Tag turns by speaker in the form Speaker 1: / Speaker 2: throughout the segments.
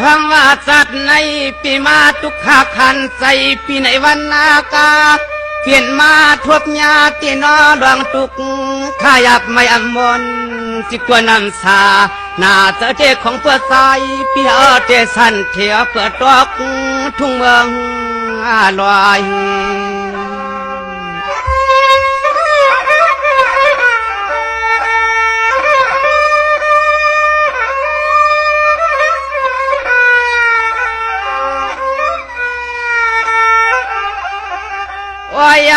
Speaker 1: สังวาสัตว์ในปีมาทุกขาคันใสปีในวันนากาเปลี่ยนมาทวบยาตีนอดวงตุกข้าอยากไม่อมนสิกวนำสาหน้าเจเจของเพื่อใสปีเอเจสันเทียเพื่อตอกทุ่งเมืองอาลอย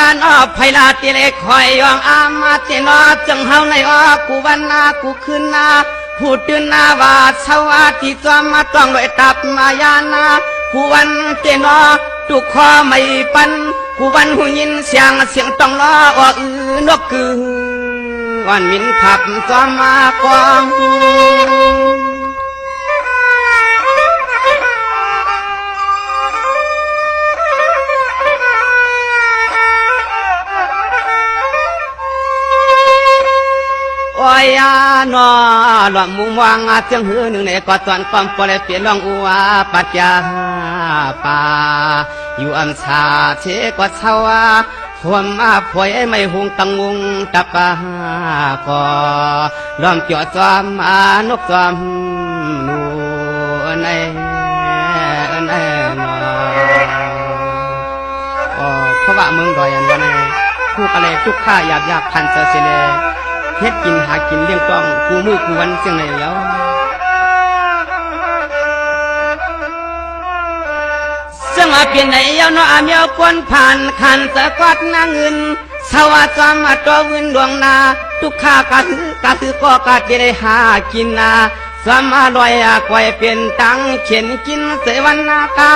Speaker 1: ายานอไพลาติเลคอยยองอามาตินอจังเฮาในออกูวันนากูคืนนาพูดตื่นนาวาสวาติจอมมาต้องลอยตับมายานากูวันเตนอตุกคอไม่ปันกูวันหูยินเสียงเสียงต้องล้อออกอือนกกือวันมินขับจอมมากอง ลวงมุมวางอาเจียงหือหนึ่งในกอดตอนความปลเปลี่ยนลองอัวปัจจาป่าอยู่อันชาเชกว่าชาวาหวมาพวยไม่หุงตังงุงตะกากอล้อมเกี่ยวจอมอานกจอมนูในในนออ๋อเพราะว่าเมืองดอยอันวันนี้คู่กะเลยทุกข้าอยากอยากพันเสอเสเล เฮ็ดกินหากินเลี้ยงต้องกูมือกูวันเสียงไหนแล้วเสียงมาเปลี่ยนไหนเยาเนาะอาเมียวกวนผ่านขันสะกอดนาเงินสวัสดิ์สมาตัววินดวงนาทุกข้ากะถือกะถือก็กะจะได้หากินนาสามาลอยอากวยเป็นตังเขียนกินเสวันนากา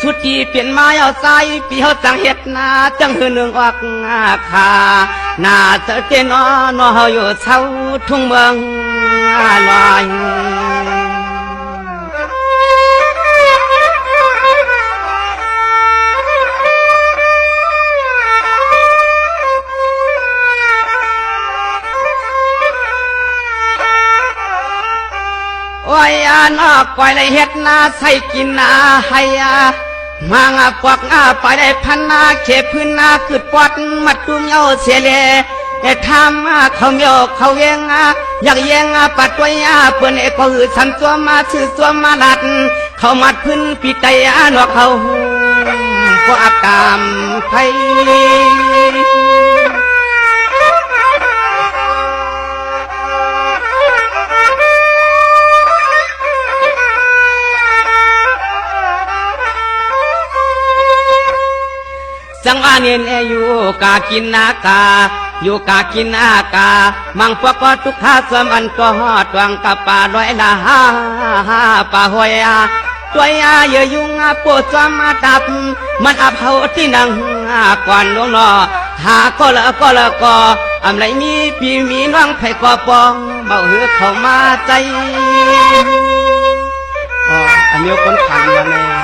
Speaker 1: สุดที่เปลี่ยนมาเอาใส่ปีเฮาจังเฮ็ดนาจังหือหนึ่งออกอาคาหน้าเจอเจนอนอเฮาอยู่เช้าทุ่งเมืองอาลอยโอ้ยอานอกปล่อยได้เฮ็ดนาใส่กินนาให้อา มางาปวกอาไปได้พันนาเขพื้นนาคือปอดมัดตุ้มเยาเสียเลไอ้ทำมาเขาเมียวเขาเยงอาอยากเยงอาปัดตัวอาเปิ้นเอกก็หือสันตัวมาชื่อตัวมาลัด เขามัดพื้นปีไตอานวกเขาก็อาตามไผ จังวะนี้เนี่ยอยู่กากินนากาอยู่กากินนากา มังพวกก็ทุกข้าสมันก็หอดวังกับป่าลอยละฮ่าฮ่าป่าหอยอาตัวยาเยอยุงอาปวดจอมมาดับ มันอับเฮาที่นังก่อนลงนอหาก็ละก็ละก็อำไรมีปีมีน้องไผก็ปองเบาเหือเข้ามาใจอ๋ออันนี้คนขันมาแน่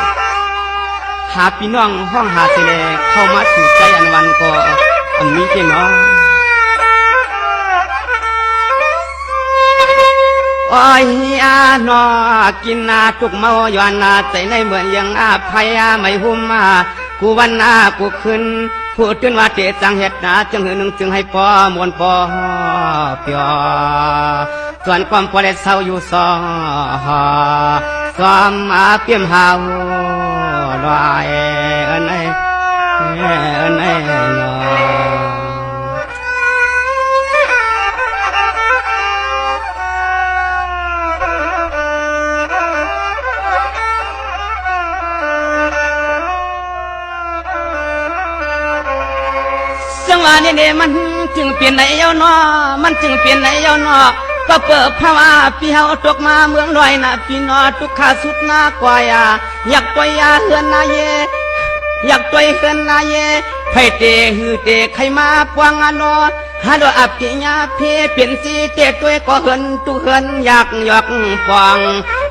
Speaker 1: หาพี่น้องห้องหาเสลเข้ามาถูกใจอันวันก็อันนี้เจเนาโอ้ยอาหนอกินนาทุกเมาย้อนนาใจในเหมือนยังอาภัยอาไม่หุ่มมากูวันนากูขึ้นพูดจนว่าเจจังเห็ดนาจึงหือหนึ่งจึงให้ปอมวนปอเปียส่วนความพอได้เศร้าอยู่ซอสอมอาเปียมหาว ลอยเอินไอเอินไอเนาะจังหวะนี้เปลี่ยนไหนเยาวนอมันจึงเปียวนอก็เปิดภาวะพี่เฮาตกมาเมืองลอยนะพี่นอทุกขาสุดหน้ากวายาอยากตัวยาเฮือนนาเย อยากตัวเฮือนนาเยไฟเตหือเตใครมาปวงอันอฮาโดอับกิญาเพเปลี่ยนสีเตตัวก็เฮือนตุเฮือนอยากหยอกปอง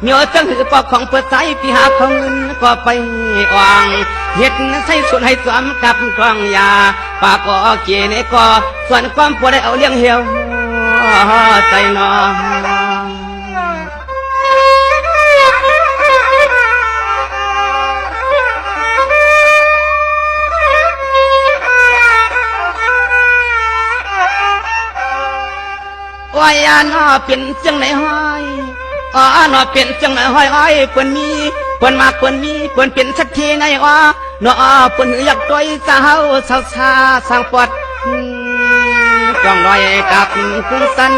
Speaker 1: เหนียวจังหือปอกของเปิดใจพี่หาของเงินก็ไปอ่องเฮ็ดใส่สุดให้สวมกับกลองยาปากก็เกเนก็ส่วนความปวดได้เอาเลี้ยงเหี่ยว ใจนาว่ายานาเป็นจังไหนห้อยอ๋อนาเป็นจังไหนห้อยอ้อยเปิ้นมีเปิ้นมากเปิ้นมีเปิ้นเป็นสักทีในวะอนาเปิ้นอยากด้วยสาวสาวชาสางปวด จ้องลอยกับคุ้งสัน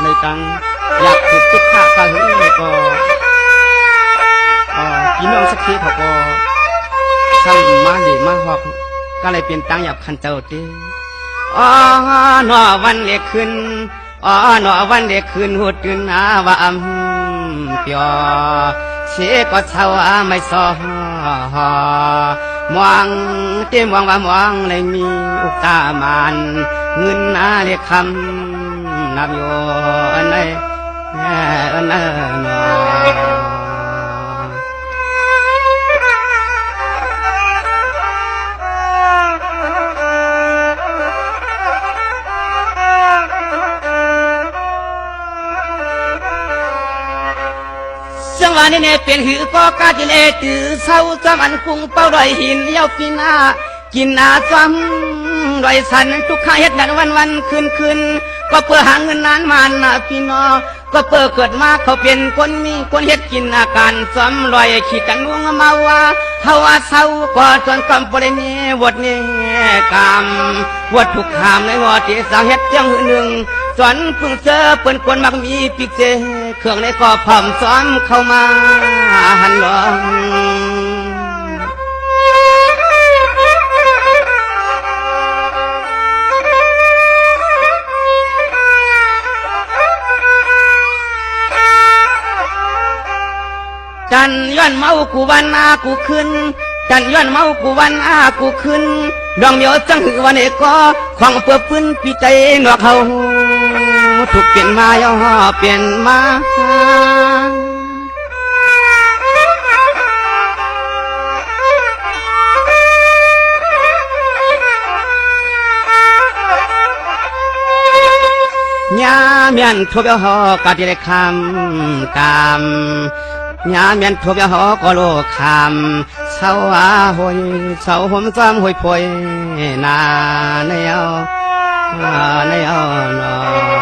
Speaker 1: ในตังอยากถูกทุกข์กะหึงก็อ่าพี่น้องสักทีเขาก็ทำมาดีมาหอกก็เลยเป็นตังอยากคันเจ้าตีอ๋อหนอวันเล็กขึ้นอ๋อหนอวันเล็กขึ้นหุดตื่นหาว่าอำเปียเชก็เช้าอาไม่ซอ มองเต็มวงว่ามองเลยมีอุกตามานเงินนาเรียกคำนับโยู่อันไหนอันนั้นเนา นี้เนี่ยเป็นหือก็กาจิเลตือเศร้าจำอันกุ้งเป้าดอยหินเย้าปีนากินหนาจำดอยสันทุกข้าเฮ็ดนันวันวันคืนคืนก็เพื่อหาเงินนานมานะพี่น้องก็เพื่อเกิดมาเขาเป็นคนมีคนเฮ็ดกินอาการซ้ำรอยขีดกันนุ่งมาว่าเฮาว่าเศร้าก็จนกำปริมีวดนี้กรรมวดทุกขามในวอที่สร้างเฮ็ดจังหนึ่ง สอนเพิ่งเจอเปิ้นคนมักมีปิกเจเครื่องในก็พร้อมซ้อมเข้ามาหันหลงจันย้อนเมากูวันอากูขึ้นจันย้อนเมากูวันอากูขึ้นดองเหมียวจังหือวันเอกก็ของเปื้อปื้นปีใจหนวกเขา ถูกเปลี่ยนมาย่อเปลี่ยนมาญาเมียนทบหอกะดิเลคำกามญาเมียนทบหอก็โลคำเสาอาหอยเสาหมซ้ำหอยพอยนาในเอานาในเอานอ